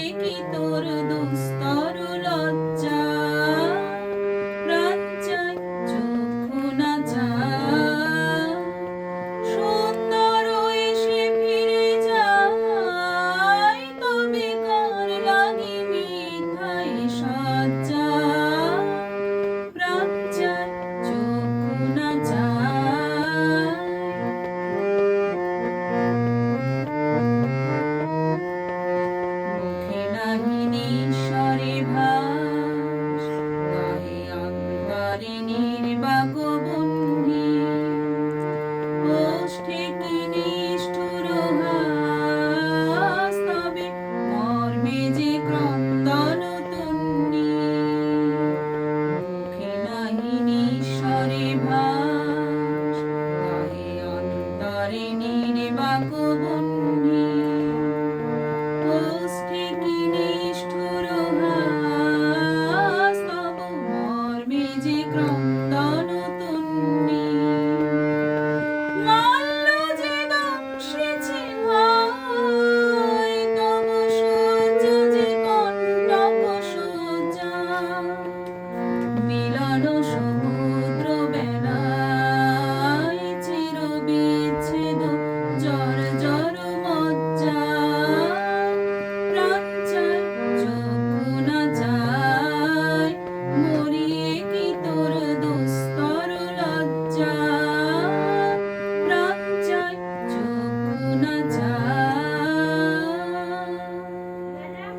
কি তোর দুস্তর লজ্জা? তারিণীর বাগবন্ধী ওষ্ঠে কি নিষ্ঠুর হাস্তবে মর্মে যে ক্রন্দন তুন্নি। মুখে নাহি নিঃস্বরে ভাস তাহে অন্তরে নির বাগবন্ধী